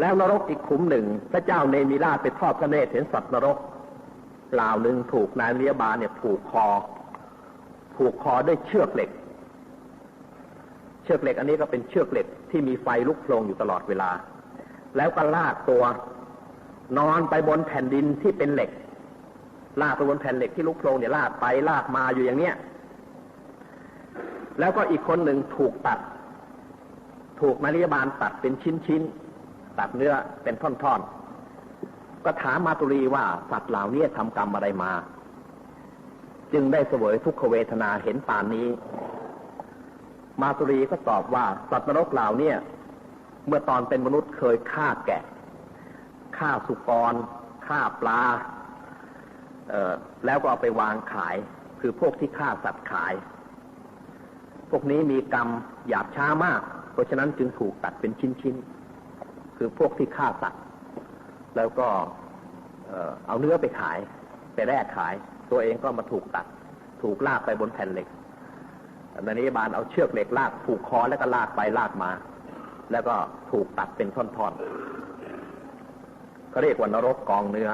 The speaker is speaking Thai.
แล้วนรกอีกขุมหนึ่ง พระเจ้าเนมิราชไปทอดพระเนตรเห็นสัตว์นรกเหล่าหนึ่งถูกนายเลียบาเนี่ยผูกคอ ผูกคอด้วยเชือกเหล็ก เชือกเหล็กอันนี้ก็เป็นเชือกเหล็กที่มีไฟลุกโผลงอยู่ตลอดเวลา แล้วก็ลากตัวนอนไปบนแผ่นดินที่เป็นเหล็ก ลากไปบนแผ่นเหล็กที่ลุกโผลงเนี่ยลากไปลากมาอยู่อย่างเนี้ยแล้วก็อีกคนหนึ่งถูกตัด ถูกมาริยบาลตัดเป็นชิ้นๆ ตัดเนื้อเป็นท่อนๆ ก็ถามมาตุรีว่าสัตว์เหล่านี้ทำกรรมอะไรมา จึงได้เสวยทุกขเวทนาเห็นป่านนี้ มาตุรีก็ตอบว่าสัตว์นรกเหล่านี้เมื่อตอนเป็นมนุษย์เคยฆ่าแกะฆ่าสุกรฆ่าปลาแล้วก็เอาไปวางขาย คือพวกที่ฆ่าสัตว์ขาย พวกนี้มีกรรมหยาบช้ามาก เพราะฉะนั้นจึงถูกตัดเป็นชิ้นๆ คือพวกที่ฆ่าสัตว์แล้วก็เอาเนื้อไปขาย ไปแลกขาย ตัวเองก็มาถูกตัด ถูกลากไปบนแผ่นเหล็กนันนิบาลเอาเชือกเหล็กลากผูกคอแล้วก็ลากไปลากมา แล้วก็ถูกตัดเป็นท่อนๆเขาเรียกว่านรกกองเนื้อ